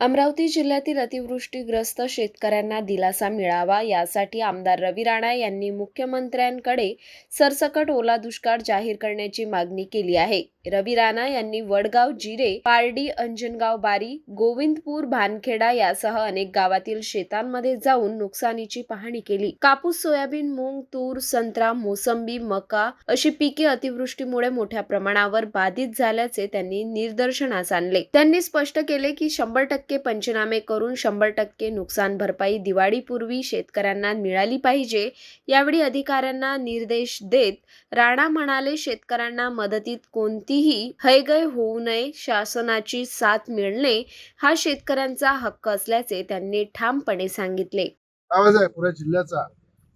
अमरावती जिल्ह्यातील अतिवृष्टीग्रस्त शेतकऱ्यांना दिलासा मिळावा यासाठी आमदार रवी राणा यांनी मुख्यमंत्र्यांकडे सरसकट ओला दुष्काळ जाहीर करण्याची मागणी केली आहे. रवी राणा यांनी वडगाव जिरे पारडी अंजनगाव बारी गोविंदपूर भानखेडा यासह अनेक गावातील शेतांमध्ये जाऊन नुकसानीची पाहणी केली. कापूस सोयाबीन मूग तूर संत्रा मोसंबी मका अशी पिके अतिवृष्टीमुळे मोठ्या प्रमाणावर बाधित झाल्याचे त्यांनी निदर्शनास आणले. त्यांनी स्पष्ट केले की शंभर टक्के पंचनामे करून शंभर टक्के नुकसान भरपाई दिवाळीपूर्वी शेतकऱ्यांना मिळाली पाहिजे यावेळी अधिकाऱ्यांना निर्देश देत राणा म्हणाले शेतकऱ्यांना मदतीत कोणतीही हयगय होऊ नये शासनाची साथ मिळणे हा शेतकऱ्यांचा हक्क असल्याचे त्यांनी ठामपणे सांगितले. आवाज आहे पुऱ्या जिल्ह्याचा?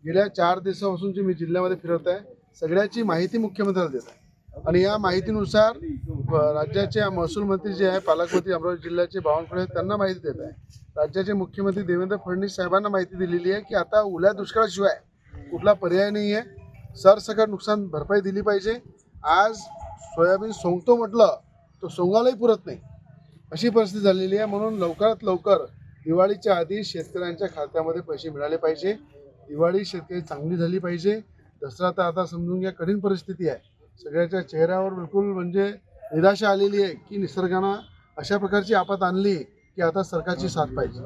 गेल्या चार दिवसापासून जी मी जिल्ह्यामध्ये फिरत आहे सगळ्याची माहिती मुख्यमंत्र्याला देत आहे. आणि या माहितीनुसार राज्याचे महसूल मंत्री जे आहे पालकमंत्री अमरावती जिल्ह्याचे बावनकुळे त्यांना माहिती देत आहे. राज्याचे मुख्यमंत्री देवेंद्र फडणवीस साहेबांना माहिती दिलेली आहे की आता ओल्या दुष्काळाशिवाय कुठला पर्याय नाही आहे सरसकट नुकसान भरपाई दिली पाहिजे. आज सोयाबीन सोंगतो म्हटलं तो सोंगालाही पुरत नाही. अशी परिस्थिती झालेली आहे. म्हणून लवकरात लवकर दिवाळीच्या आधी शेतकऱ्यांच्या खात्यामध्ये पैसे मिळाले पाहिजे. दिवाळी शेतकरी चांगली झाली पाहिजे. दसरा तर आता समजून घ्या कठीण परिस्थिती आहे. सगळ्याच्या चेहऱ्यावर बिलकुल म्हणजे निराशा आलेली आहे की निसर्गानं अशा प्रकारची आपत आणली की आता सरकारची साथ पाहिजे.